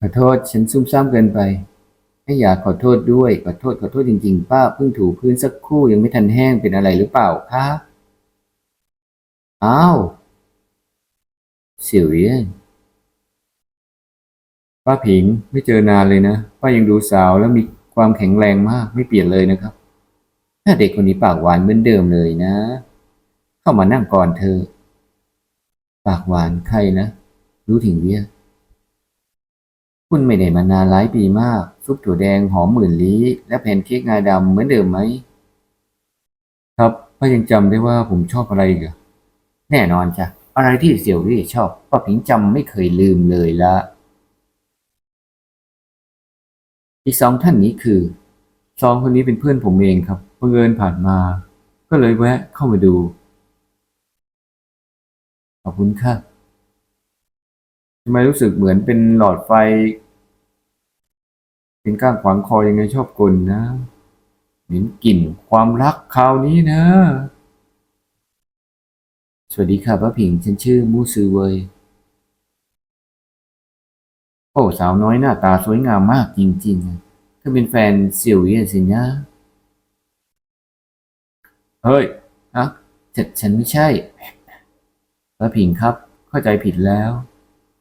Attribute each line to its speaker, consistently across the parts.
Speaker 1: ขอโทษฉันซุ่มซ่ามเกินไปให้อยากขอโทษด้วย ขอโทษขอโทษจริง ๆ ป้าเพิ่งถูพื้นสักครู่ยังไม่ทันแห้งเป็นอะไรหรือเปล่าคะอ้าวเสี่ยวเอี้ยนป้าผิงไม่เจอนานเลยนะ ป้ายังดูสาวแล้วมีความแข็งแรงมากไม่เปลี่ยนเลยนะครับ ถ้าเด็กคนนี้ปากหวานเหมือนเดิมเลยนะ เข้ามานั่งก่อนเธอ ปากหวานใครนะ รู้ถึงเวีย คุณไม่ได้มานานหลายปีมาก ซุปถั่วแดงหอมหมื่นลี้ และแพนเค้กงาดำเหมือนเดิมไหม ครับป้ายังจำได้ว่าผมชอบอะไรอีกอะแน่นอนจ้ะ อะไรที่เสี่ยวรี่ชอบป้าผิงจำไม่เคยลืมเลยละ อีกสองท่านนี้คือสองคนนี้เป็นเพื่อนผมเองครับบังเอิญผ่านมา ก็เลยแวะเข้ามาดู ขอบคุณค่ะ ทำไมรู้สึกเหมือนเป็นหลอดไฟ เป็นก้างขวางคอยังไงชอบกลนะเหม็นกลิ่นความรักคราวนี้นะ สวัสดีค่ะป้าผิงฉันชื่อมูซือเวย โอ้ สาวน้อยหน้าตาสวยงามมากจริงๆเธอเป็นแฟนเสี่ยวเย่สินะ เฮ้ยฮะฉันฉันไม่ใช่ป้าผิงครับเข้าใจผิดแล้ว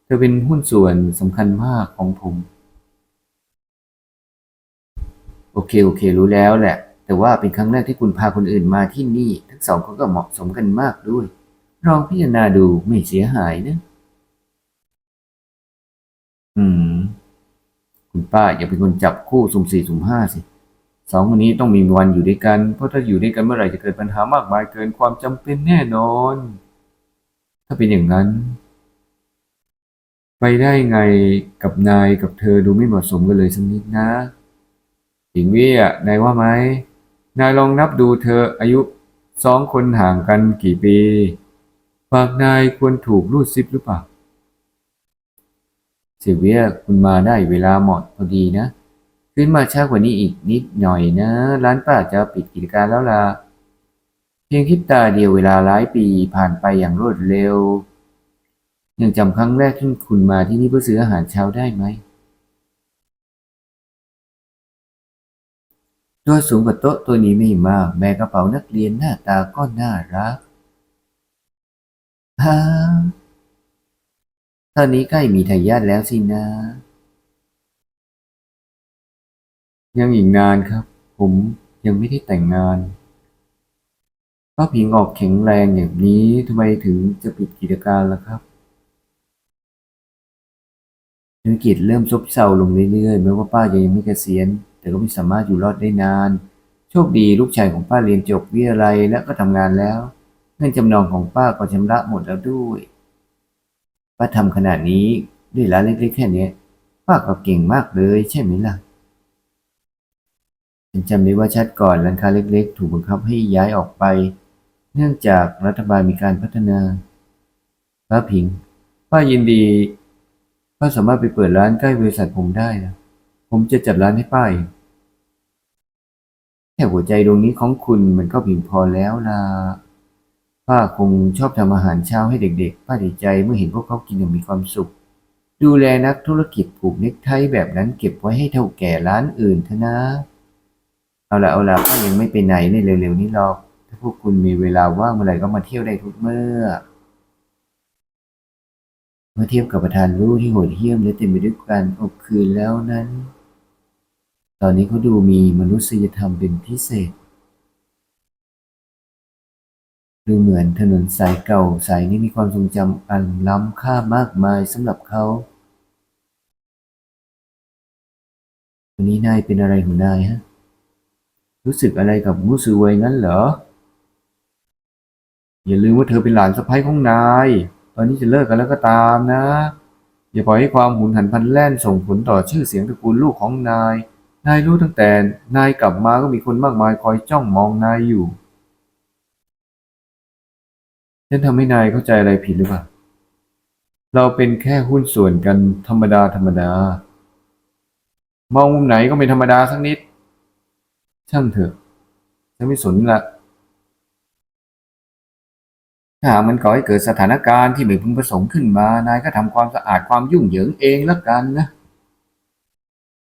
Speaker 1: เธอเป็นหุ้นส่วนสำคัญมากของผม โอเค โอเค รู้แล้วแหละ แต่ว่าเป็นครั้งแรกที่คุณพาคนอื่นมาที่นี่ ทั้งสองคนก็เหมาะสมกันมากด้วย ลองพิจารณาดูไม่เสียหายนะ อืม คุณป้าอย่าเป็นคนจับคู่สุ่มสี่สุ่มห้าสิสองคนนี้ต้องมีวันอยู่ด้วยกัน เพราะถ้าอยู่ด้วยกันเมื่อไหร่จะเกิดปัญหามากมายเกินความจำเป็นแน่นอน ถ้าเป็นอย่างนั้น ไปได้ไงกับนายกับเธอดูไม่เหมาะสมกันเลยสักนิดนะหญิงวี่อะนายว่าไหมนายลองนับดูเธออายุสองคนห่างกันกี่ปี ปากนายควรถูกรูดซิปหรือเปล่าเซเวียคุณมาได้เวลาเหมาะพอดีนะขึ้นมาช้ากว่านี้อีกนิดหน่อยนะ ร้านป้าจะปิดกิจการแล้วล่ะ เพียงพริบตาเดียวเวลาหลายปีผ่านไปอย่างรวดเร็ว ยังจำครั้งแรกที่คุณมาที่นี่เพื่อซื้ออาหารเช้าได้ไหม ตัวสูงกว่าโต๊ะตัวนี้ไม่มากแบกกระเป๋านักเรียนหน้าตาก็น่ารักฮ่าตอนนี้ใกล้มีทายาทแล้วสินะ ยังอีกนานครับ ผมยังไม่ได้แต่งงานป้าผิงออกแข็งแรงอย่างนี้ทำไมถึงจะปิดกิจการล่ะครับ ธุรกิจเริ่มซบเซาลงเรื่อยๆแม้ว่าป้าจะยังไม่เกษียณ แต่ก็ไม่สามารถอยู่รอดได้นาน โชคดีลูกชายของป้าเรียนจบวิทยาลัยและก็ทำงานแล้ว เงินจำนองของป้าก็ชำระหมดแล้วด้วย ป้าทำขนาดนี้ด้วยร้านเล็กๆแค่เนี้ยป้าก็เก่งมากเลยใช่ไหมล่ะฉันจำได้ว่าชัดก่อนร้านค้าเล็ก ๆ ถูกบังคับให้ย้ายออกไป เนื่องจากรัฐบาลมีการพัฒนาป้าผิง ป้ายินดี ป้าสามารถไปเปิดร้านใกล้บริษัทผมได้นะ ผมจะจัดร้านให้ป้าเองแค่หัวใจดวงนี้ของคุณมันก็เพียงพอแล้วล่ะ ป้าคงชอบทำอาหารเช้าให้เด็กๆ ป้าดีใจเมื่อเห็นพวกเขากินอย่างมีความสุข ดูแลนักธุรกิจผูกเน็กไทแบบนั้นเก็บไว้ให้เท่าแก่ร้านอื่นเถอะนะ เอาละเอาละป้ายังไม่ไปไหนในเร็วๆนี้หรอก ถ้าพวกคุณมีเวลาว่างเมื่อไหร่ก็มาเที่ยวได้ทุกเมื่อ เมื่อเทียบกับประธานรู้ที่โหดเหี้ยมและเต็มไปด้วยการอบคืนแล้วนั้น ตอนนี้เขาดูมีมนุษยธรรมเป็นพิเศษ ดูเหมือนถนนสายเก่าสายนี้มีความทรงจำอันล้ำค่ามากมายสำหรับเขาวันนี้นายเป็นอะไรของนายฮะ รู้สึกอะไรกับมูซือเวยงั้นเหรอ อย่าลืมว่าเธอเป็นหลานสะใภ้ของนาย ตอนนี้จะเลิกกันแล้วก็ตามนะ อย่าปล่อยให้ความหุนหันพลันแล่นส่งผลต่อชื่อเสียงตระกูลลูกของนาย นายรู้ตั้งแต่นายกลับมาก็มีคนมากมายคอยจ้องมองนายอยู่ฉันทำให้นายเข้าใจอะไรผิดหรือเปล่า เราเป็นแค่หุ้นส่วนกันธรรมดาธรรมดา มองมุมไหนก็ไม่ธรรมดาสักนิด ช่างเถอะ ฉันไม่สนละ ถ้ามันก่อให้เกิดสถานการณ์ที่ไม่พึงประสงค์ขึ้นมา นายก็ทำความสะอาดความยุ่งเหยิงเองแล้วกันนะ